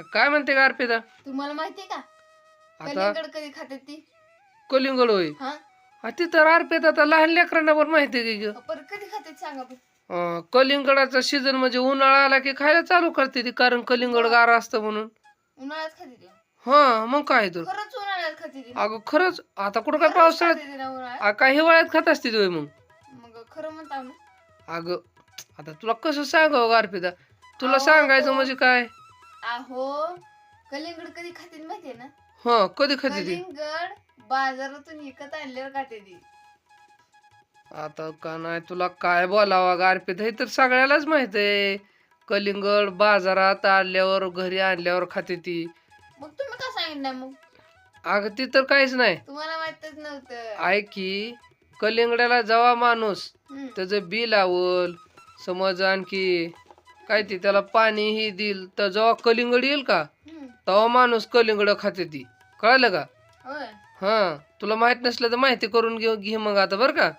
काय म्हणते का अर्पिता? तुम्हाला माहितीये का? आता? कलिंगड कधी खाते ती? कलिंगड होय? हा? हा, ती तर अर्पिता आता लहान लेकरांना पण माहिती आहे की ग. पर कधी खाते सांगा बरं. अं, कलिंगडाचा सीझन म्हणजे उन्हाळा आला की खायला चालू करते ती कारण कलिंगड गार असतं म्हणून. उन्हाळ्यात खाते ती. हा मग काय तर? खरंच उन्हाळ्यात खाते ती. अगं खरंच? आता कुठं काय खरंच पावसाळ्यात? खाते ती ना उन्हाळ्यात? आ, काय हिवाळ्यात खात असते तुम्ही मग? मग खरं म्हणता ना अगं आता तुला कसं सांगावं अर्पिता? तुला अहो, सांगायचं तो- म्हणजे काय? अहो कलिंगड कधी खाते माहितीये ना? हा कधी खाते ती? कलिंगड बाजारातून विकत आणल्यावर खाते ती. आता का नाही तुला काय बोलावं अर्पिता हे तर सगळ्यालाच माहीत आहे. कलिंगड बाजारात आणल्यावर घरी आणल्यावर खाते ती. मग तुम्ही का सांगितलं मग? अगं ती तर काहीच नाही. तुम्हाला माहितच नव्हतं. ऐक की कलिंगड्याला जेव्हा माणूस. हम्म. त्याचं बी लावल समज आणखी काय ती त्याला पाणीही देईल तर जेव्हा कलिंगड येईल का. तेव्हा माणूस कलिंगड खाते ती. कळलं का? होय. हा तुला माहीत नसलं तर माहिती करून घेऊ घे मग आता बरं का?